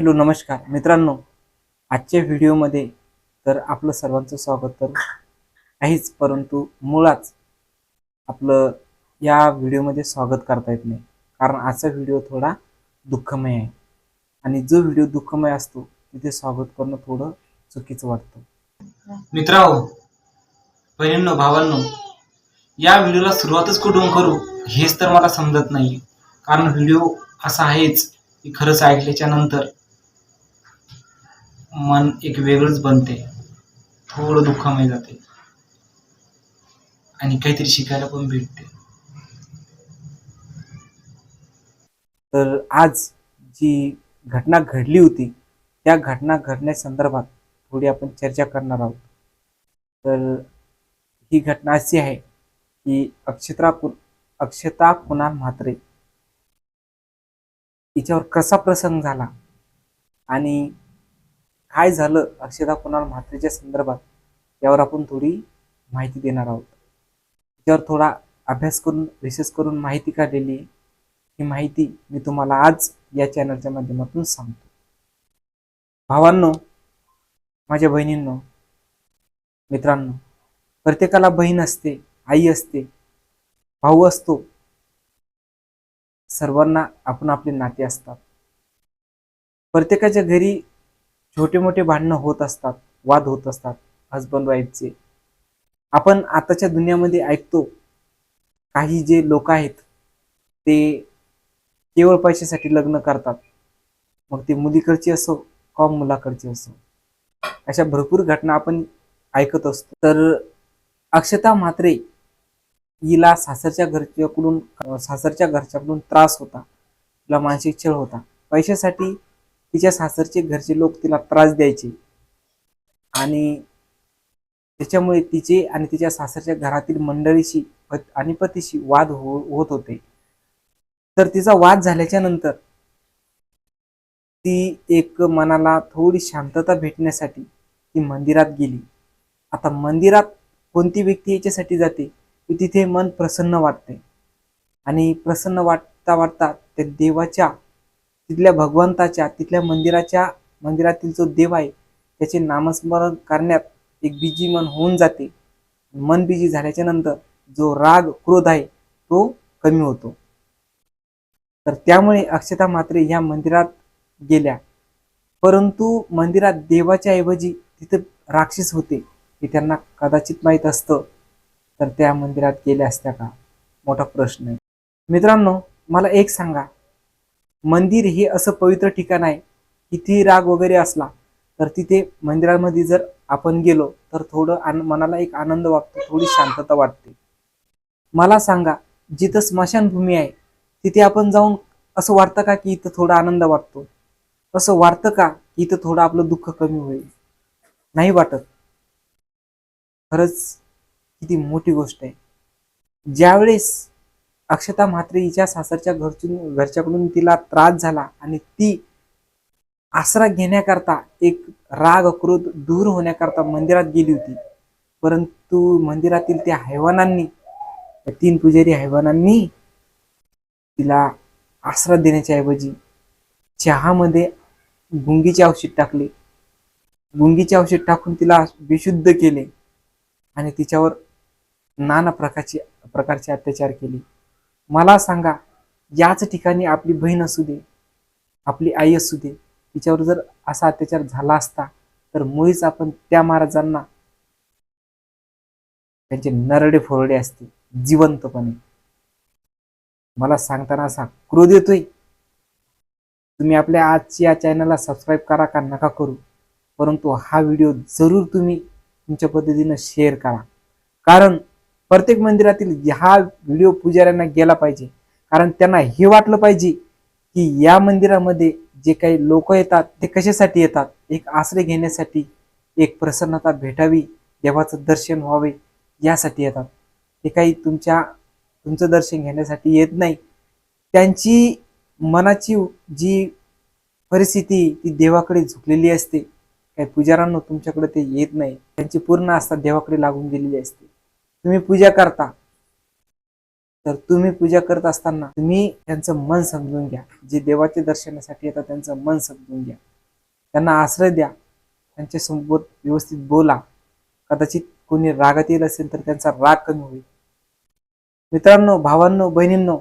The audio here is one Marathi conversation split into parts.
हॅलो नमस्कार. मित्रांनो आजच्या व्हिडिओमध्ये तर आपलं सर्वांचं स्वागत तर आहेच परंतु मुळात आपलं या व्हिडिओमध्ये स्वागत करता येत नाही. कारण आजचा व्हिडिओ थोडा दुःखमय आहे. आणि जो व्हिडिओ दुःखमय असतो तिथे स्वागत करणं थोडं चुकीचं वाटतं. मित्रांनो बहिणींनो भावांनो या व्हिडिओला सुरुवातच कुठून करू हेच तर मला समजत नाही. कारण व्हिडिओ असा आहेच की खरंच ऐकल्याच्या नंतर मन एक वेगळंच बनते. थोडं दुःखमय जाते. आणि काहीतरी शिकायला पण भेटते. तर आज जी घटना घडली होती त्या घटना घडण्यासंदर्भात थोडी आपण चर्चा करणार आहोत. तर ही घटना अशी आहे की अक्षता कु अक्षता कुणाल म्हात्रे तिच्यावर कसा प्रसंग झाला आणि काय झालं अक्षदा कुणाल म्हात्रेच्या संदर्भात? यावर आपण थोडी माहिती देणार आहोत. त्याच्यावर थोडा अभ्यास करून रिसर्च करून माहिती काढलेली ही माहिती मी तुम्हाला आज या चॅनलच्या माध्यमातून सांगतो. भावांनो माझ्या बहिणींनो मित्रांनो प्रत्येकाला बहीण असते आई असते भाऊ असतो. सर्वांना आपण आपले नाते असतात. प्रत्येकाच्या घरी छोटे मोठे भांडणं होत असतात वाद होत असतात हजबंड वाईफचे आपण आताच्या दुनियामध्ये ऐकतो काही जे लोक आहेत ते केवळ पैशासाठी लग्न करतात. मग ते मुलीकडची असो किंवा मुलाकडची असो. अशा भरपूर घटना आपण ऐकत असतो. तर अक्षता म्हात्रे हिला सासरच्या घरच्याकडून सासरच्या घरच्याकडून त्रास होता. तिला मानसिक छळ होता. पैशासाठी तिच्या सासरचे घरचे लोक तिला त्रास द्यायचे. आणि त्याच्यामुळे तिचे आणि तिच्या सासरच्या घरातील मंडळीशी पत- आणि पतीशी वाद हो होत होते. तर तिचा वाद झाल्याच्यानंतर ती एक मनाला थोडी शांतता भेटण्यासाठी ती मंदिरात गेली. आता मंदिरात कोणती व्यक्ती याच्यासाठी जाते? की तिथे मन प्रसन्न वाटते. आणि प्रसन्न वाटता वाटता त्या देवाच्या तिथल्या भगवंताच्या तिथल्या मंदिराच्या मंदिरातील जो देव आहे त्याचे नामस्मरण करण्यात एक बिजी मन होऊन जाते. मन बिजी झाल्याच्यानंतर जो राग क्रोध आहे तो कमी होतो. तर त्यामुळे अक्षता मात्रे ह्या मंदिरात गेल्या. परंतु मंदिरात देवाच्या ऐवजी तिथे राक्षस होते हे त्यांना कदाचित माहीत असतं. तर त्या मंदिरात गेल्या असत्या का? मोठा प्रश्न आहे. मित्रांनो मला एक सांगा. मंदिर हे असं पवित्र ठिकाण आहे. कितीही राग वगैरे असला तर तिथे मंदिरामध्ये जर आपण गेलो तर थोडं आन मनाला एक आनंद वाटतो थोडी शांतता वाटते. मला सांगा जिथं स्मशानभूमी आहे तिथे आपण जाऊन असं वाटतं का की इथं थोडा आनंद वाटतो? असं वाटतं का की इथं थोडं आपलं दुःख कमी होईल? नाही वाटत. खरंच किती मोठी गोष्ट आहे. ज्यावेळेस अक्षता म्हात्रे हिच्या सासरच्या घरचून घरच्याकडून तिला त्रास झाला आणि ती आसरा घेण्याकरता एक राग क्रोध दूर होण्याकरता मंदिरात गेली होती. परंतु मंदिरातील त्या हैवानांनी तीन पुजारी हैवानांनी तिला आसरा देण्याच्या ऐवजी चहामध्ये गुंगीचे औषध टाकले. गुंगीचे औषध टाकून तिला बेशुद्ध केले आणि तिच्यावर नाना प्रकारचे प्रकारचे अत्याचार केले. मला सांगा याच ठिकाणी आपली बहीण असू दे आपली आई असू दे तिच्यावर जर असा अत्याचार झाला असता तर मुळीच आपण त्या महाराजांना त्यांचे नरडे फोरडे असते जिवंतपणे. मला सांगताना असा क्रोध येतोय. तुम्ही आपल्या आजच्या या चॅनलला सबस्क्राईब करा का नका करू? परंतु हा व्हिडिओ जरूर तुम्ही तुमच्या पद्धतीनं शेअर करा. कारण प्रत्येक मंदिरातील हा व्हिडिओ पुजाऱ्यांना गेला पाहिजे. कारण त्यांना हे वाटलं पाहिजे की या मंदिरामध्ये जे काही लोक येतात ते कशासाठी येतात? एक आश्रय घेण्यासाठी एक प्रसन्नता भेटावी देवाचं दर्शन व्हावे यासाठी येतात. ते काही तुमच्या तुमचं दर्शन घेण्यासाठी येत नाही. त्यांची मनाची जी परिस्थिती ती देवाकडे झुकलेली असते. काही पुजाऱ्यांना तुमच्याकडे ते येत नाही. त्यांची पूर्ण आस्था देवाकडे लागून गेलेली असते. तुम्ही पूजा करता तर तुम्ही पूजा करत असताना तुम्ही त्यांचं मन समजून घ्या. जे देवाच्या दर्शनासाठी येतात त्यांचं मन समजून घ्या. त्यांना आश्रय द्या. त्यांच्यासोबत व्यवस्थित बोला. कदाचित कोणी रागात येईल असेल तर त्यांचा राग कमी होईल. मित्रांनो भावांनो बहिणींनो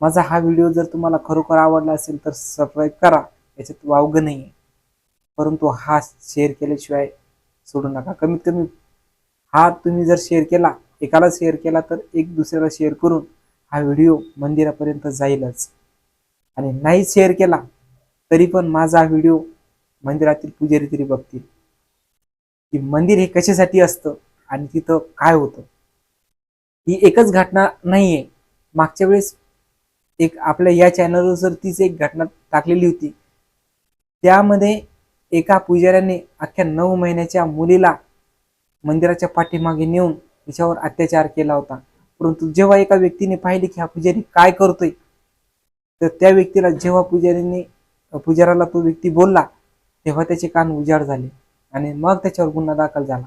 माझा हा व्हिडिओ जर तुम्हाला खरोखर आवडला असेल तर सबस्क्राईब करा. याच्यात वावगं नाही आहे परंतु हा शेअर केल्याशिवाय सोडू नका. कमीत कमी हा तुम्ही जर शेअर केला एकाला शेअर केला तर एक दुसऱ्याला शेअर करून हा व्हिडिओ मंदिरापर्यंत जाईलच. आणि नाही शेअर केला तरी पण माझा व्हिडिओ मंदिरातील पुजारी तरी बघतील. की मंदिर हे कशासाठी असतं आणि तिथं काय होतं? ही एकच घटना नाहीये. मागच्या वेळेस एक आपल्या या चॅनलवर जर तीच एक घटना टाकलेली होती त्यामध्ये एका पुजाऱ्याने अख्ख्या नऊ महिन्याच्या मुलीला मंदिराच्या पाठीमागे नेऊन तिच्यावर अत्याचार केला होता. परंतु जेव्हा एका व्यक्तीने पाहिले की हा पुजारी काय करतोय तर त्या व्यक्तीला जेव्हा पुजारीने पुजाराला तो व्यक्ती बोलला तेव्हा त्याचे कान उजाड झाले आणि मग त्याच्यावर गुन्हा दाखल झाला.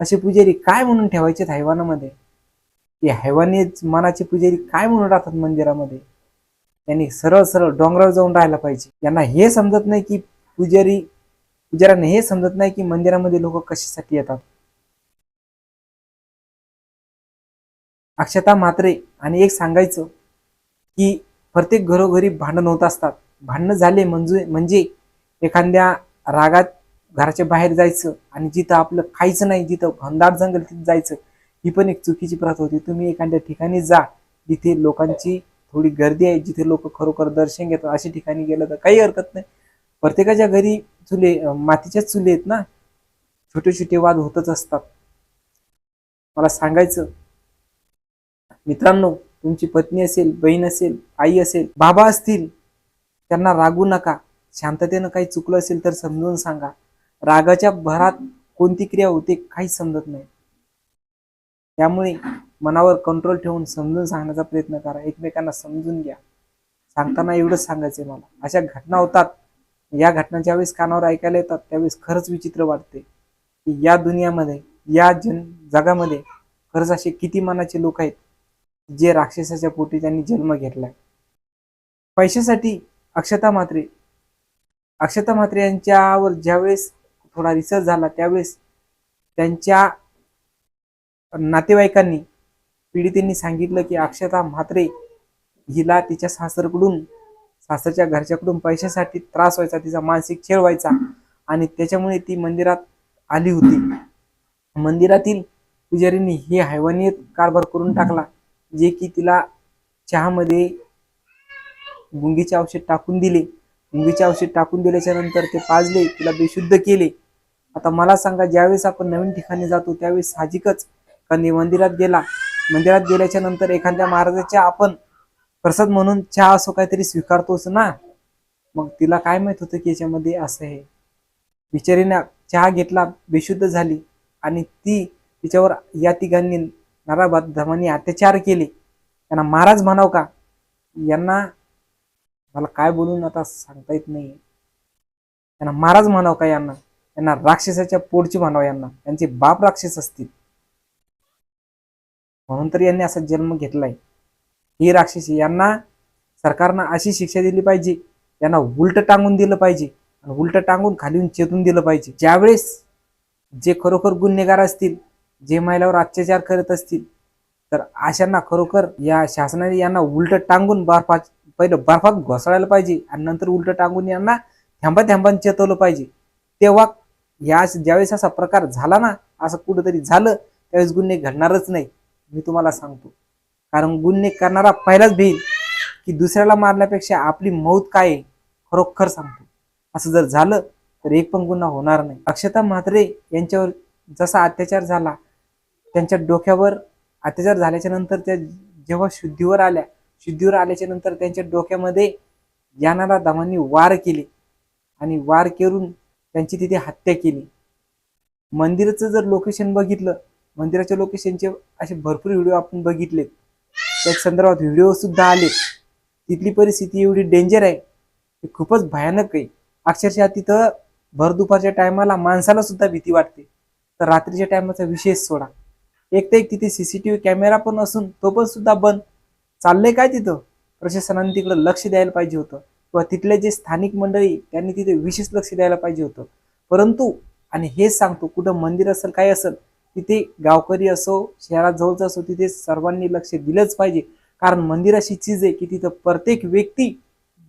असे पुजारी काय म्हणून ठेवायचे हैवानामध्ये? ते हैवानी मनाचे पुजारी काय म्हणून राहतात मंदिरामध्ये? त्यांनी सरळ सरळ डोंगरावर जाऊन राहायला पाहिजे. यांना हे समजत नाही की पुजारी पुजाऱ्यांना हे समजत नाही की मंदिरामध्ये लोक कशासाठी येतात. अक्षता म्हात्रे आणि एक सांगायचं की प्रत्येक घरोघरी भांडण होत असतात. भांडणं झाले म्हणजे म्हणजे एखाद्या रागात घराच्या बाहेर जायचं आणि जिथं आपलं खायचं नाही जिथं घनदाट जंगल तिथं जायचं ही पण एक चुकीची प्रथा होती. तुम्ही एखाद्या ठिकाणी जा जिथे लोकांची थोडी गर्दी आहे जिथे लोक खरोखर दर्शन घेतात अशा ठिकाणी गेलं तर काही हरकत नाही. प्रत्येकाच्या घरी चुले मातीच्याच चुले आहेत ना. छोटे छोटे वाद होतच असतात. मला सांगायचं मित्रांनो तुमची पत्नी असेल बहीण असेल आई असेल बाबा असतील त्यांना रागू नका. शांततेनं काही चुकलं असेल तर समजून सांगा. रागाच्या भरात कोणती क्रिया होते काही समजत नाही. त्यामुळे मनावर कंट्रोल ठेवून समजून सांगण्याचा प्रयत्न करा. एकमेकांना समजून घ्या. सांगताना एवढंच सांगायचंय मला. अशा घटना होतात. या घटना ज्यावेळेस कानावर ऐकायला येतात त्यावेळेस खरंच विचित्र वाटते. की या दुनियामध्ये या जन जगामध्ये खरंच असे किती मनाचे लोक आहेत. जे राक्षसाच्या पोटी त्यांनी जन्म घेतलाय. पैशासाठी अक्षता म्हात्रे अक्षता म्हात्रे यांच्यावर ज्यावेळेस थोडा रिसर्च झाला त्यावेळेस त्यांच्या नातेवाईकांनी पीडितेंनी सांगितलं की अक्षता म्हात्रे हिला तिच्या सासरकडून सासरच्या घरच्याकडून पैशासाठी त्रास व्हायचा तिचा मानसिक खेळ व्हायचा आणि त्याच्यामुळे ती मंदिरात आली होती. मंदिरातील पुजारींनी हे हैवानीय कारभार करून टाकला. जे की तिला चहामध्ये गुंगीचे औषध टाकून दिले. गुंगीचे औषध टाकून दिल्याच्या नंतर ते पाजले तिला बेशुद्ध केले. आता मला सांगा ज्यावेळेस आपण नवीन ठिकाणी जातो त्यावेळेस साहजिकच कधी मंदिरात गेला? मंदिरात गेल्याच्यानंतर एखाद्या महाराजाच्या आपण प्रसाद म्हणून चहा असो काहीतरी स्वीकारतोच ना? मग तिला काय माहीत होतं की याच्यामध्ये असं आहे? बिचारीने चहा घेतला बेशुद्ध झाली आणि ती तिच्यावर या तिघांनी नाराबाद अत्याचार केले. त्यांना महाराज म्हणाव का? यांना मला काय बोलून आता सांगता येत नाही. त्यांना महाराज म्हणाव का यांना? यांना राक्षसाच्या पोटची म्हणावं यांना. त्यांचे बाप राक्षस असतील. म्हणून तर यांनी असा जन्म घेतलाय. ही राक्षसी यांना सरकारनं अशी शिक्षा दिली पाहिजे. यांना उलट टांगून दिलं पाहिजे. आणि उलट टांगून खाली चेतून दिलं पाहिजे. ज्यावेळेस जे खरोखर गुन्हेगार असतील जे महिलावर अत्याचार करत असतील तर अशांना खरोखर या शासनाने यांना उलट टांगून बर्फात पहिलं बर्फात घोसाळायला पाहिजे आणि नंतर उलट टांगून यांना थांबा थेंबान चेतवलं पाहिजे. तेव्हा या ज्यावेळेस असा प्रकार झाला ना असं कुठंतरी झालं त्यावेळेस गुन्हे घडणारच नाही मी तुम्हाला सांगतो. कारण गुन्हे करणारा पहिलाच भेल की दुसऱ्याला मारण्यापेक्षा आपली मौत काय आहे खरोखर सांगतो. असं जर झालं तर एक पण गुन्हा होणार नाही. अक्षता म्हात्रे यांच्यावर जसा अत्याचार झाला त्यांच्या डोक्यावर अत्याचार झाल्याच्यानंतर त्या जेव्हा शुद्धीवर आल्या शुद्धीवर आल्याच्यानंतर त्यांच्या डोक्यामध्ये यानाला दामांनी वार केले आणि वार करून त्यांची तिथे हत्या केली. मंदिराचं जर लोकेशन बघितलं मंदिराच्या लोकेशनचे असे भरपूर व्हिडिओ आपण बघितलेत. त्या संदर्भात व्हिडिओ सुद्धा आले तिथली परिस्थिती एवढी डेंजर आहे ते खूपच भयानक आहे. अक्षरशः तिथं भर दुपारच्या टायमाला माणसाला सुद्धा भीती वाटते. तर रात्रीच्या टायमाचा विशेष सोडा. एक तर एक तिथे सीसीटीव्ही कॅमेरा पण असून तो पण सुद्धा बंद. चाललंय काय तिथं? प्रशासनाने तिकडं लक्ष द्यायला पाहिजे होतं. किंवा तिथले जे स्थानिक मंडळी त्यांनी तिथे विशेष लक्ष द्यायला पाहिजे होतं. परंतु आणि हेच सांगतो कुठं मंदिर असेल काय असेल तिथे गावकरी असो शहरात जवळचं असो तिथे सर्वांनी लक्ष दिलंच पाहिजे. कारण मंदिर अशी चीज आहे की तिथं प्रत्येक व्यक्ती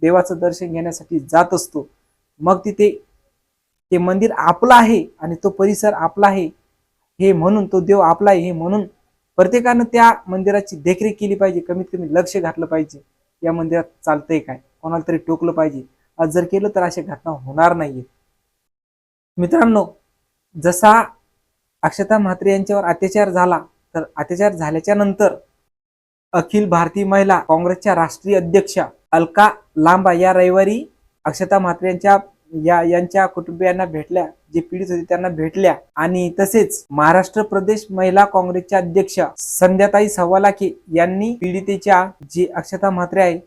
देवाचं दर्शन घेण्यासाठी जात असतो. मग तिथे ते मंदिर आपलं आहे आणि तो परिसर आपला आहे. हे म्हणून तो देव आपला आहे हे म्हणून प्रत्येकानं त्या मंदिराची देखरेख केली पाहिजे. कमीत कमी लक्ष घातलं पाहिजे. या मंदिरात चालतंय काय? कोणाला तरी टोकलं पाहिजे. आज जर केलं तर अशा घटना होणार नाहीये मित्रांनो जसा अक्षता म्हात्रे यांच्यावर अत्याचार झाला तर अत्याचार झाल्याच्यानंतर अखिल भारतीय महिला काँग्रेसच्या राष्ट्रीय अध्यक्षा अलका लांबा या रविवारी अक्षता म्हात्रे यांच्या या यांच्या कुटुंबियांना भेटल्या जे पीडित होते त्यांना भेटल्या. आणि तसेच महाराष्ट्र प्रदेश महिला काँग्रेसच्या अध्यक्ष संध्याताई सवालाखे यांनी पीडितेच्या जे अक्षता म्हात्रे आहे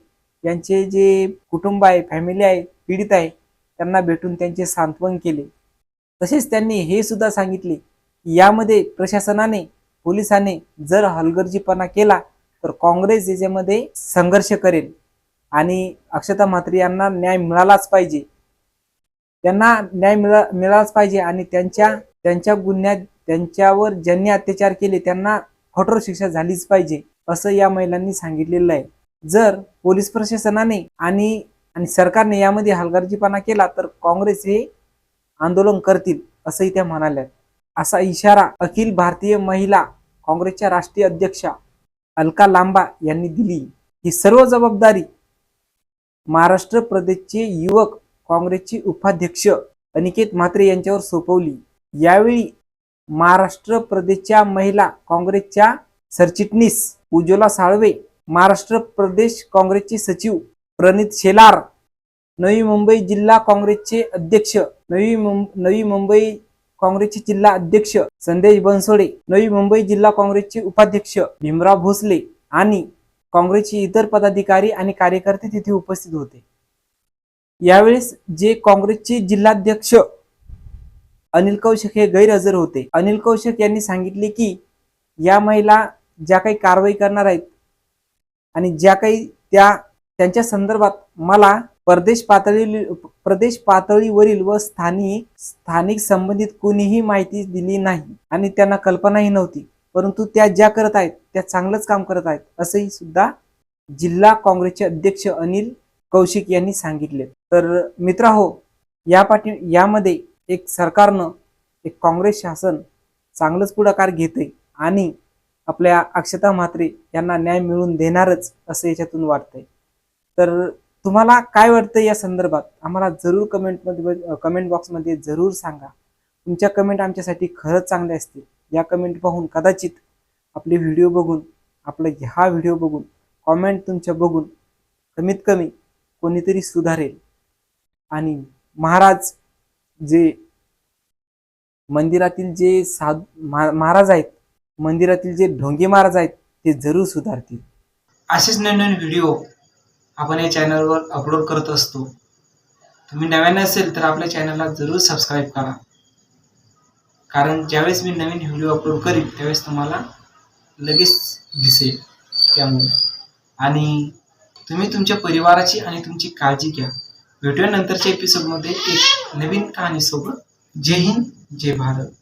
यांचे जे कुटुंब आहे फॅमिली आहे पीडित आहे त्यांना भेटून त्यांचे सांत्वन केले. तसेच त्यांनी हे सुद्धा सांगितले की यामध्ये प्रशासनाने पोलिसाने जर हलगर्जीपणा केला तर काँग्रेस याच्यामध्ये संघर्ष करेल. आणि अक्षता म्हात्रे यांना न्याय मिळालाच पाहिजे. त्यांना न्याय मिळा मिळालाच पाहिजे आणि त्यांच्या त्यांच्या गुन्ह्यात त्यांच्यावर ज्यांनी अत्याचार केले त्यांना कठोर शिक्षा झालीच पाहिजे असं या महिलांनी सांगितलेलं आहे. जर पोलीस प्रशासनाने आणि आणि सरकारने यामध्ये हलगर्जीपणा केला तर काँग्रेस हे आंदोलन करतील असंही त्या म्हणाल्या. असा इशारा अखिल भारतीय महिला काँग्रेसच्या राष्ट्रीय अध्यक्षा अलका लांबा यांनी दिली. ही सर्व जबाबदारी महाराष्ट्र प्रदेशचे युवक काँग्रेसचे उपाध्यक्ष अनिकेत म्हात्रे यांच्यावर सोपवली. यावेळी महाराष्ट्र प्रदेशच्या महिला काँग्रेसच्या सरचिटणीस उज्ज्वला साळवे महाराष्ट्र प्रदेश काँग्रेसचे सचिव प्रणित शेलार नवी मुंबई जिल्हा काँग्रेसचे अध्यक्ष नवी नवी मुंबई काँग्रेसचे जिल्हा अध्यक्ष संदेश बनसोडे नवी मुंबई जिल्हा काँग्रेसचे उपाध्यक्ष भीमराव भोसले आणि काँग्रेसचे इतर पदाधिकारी आणि कार्यकर्ते तिथे उपस्थित होते. यावेळेस जे काँग्रेसचे जिल्हाध्यक्ष अनिल कौशिक हे गैरहजर होते. अनिल कौशिक यांनी सांगितले की या महिला ज्या काही कारवाई करणार आहेत आणि ज्या काही त्या त्यांच्या संदर्भात मला प्रदेश पातळी प्रदेश पातळीवरील व स्थानिक स्थानिक संबंधित कोणीही माहिती दिली नाही आणि त्यांना कल्पनाही नव्हती. परंतु त्या ज्या करत आहेत त्या चांगलंच काम करत आहेत असंही सुद्धा जिल्हा काँग्रेसचे अध्यक्ष अनिल कौशिक यांनी सांगितले. तर मित्र हो या पाठी यामध्ये एक सरकारनं एक काँग्रेस शासन चांगलंच पुढाकार घेते आणि आपल्या अक्षता म्हात्रे यांना न्याय मिळवून देणारच असं याच्यातून वाटतंय. तर तुम्हाला काय वाटतं या संदर्भात? आम्हाला जरूर कमेंटमध्ये कमेंट बॉक्समध्ये जरूर सांगा. तुमच्या कमेंट आमच्यासाठी खरंच चांगल्या असतील. या कमेंट पाहून कदाचित आपले व्हिडिओ बघून आपला हा व्हिडिओ बघून कॉमेंट तुमच्या बघून कमीत कमी कोणीतरी सुधारेल. आणि महाराज जे मंदिरातील जे साधू महाराज आहेत मंदिरातील जे ढोंगे महाराज आहेत ते जरूर सुधारतील. असेच नवीन व्हिडिओ आपण या चॅनलवर अपलोड करत असतो. तुम्ही नव्याने असेल तर आपल्या चॅनलला जरूर सबस्क्राईब करा. कारण ज्यावेळेस मी नवीन व्हिडिओ अपलोड करीन त्यावेळेस तुम्हाला लगेच दिसेल त्यामुळे. आणि तुम्ही तुमच्या परिवाराची आणि तुमची काळजी घ्या. भेटूया नंतरच्या एपिसोडमध्ये एक नवीन कहाणीसोबत. जय हिंद जय भारत.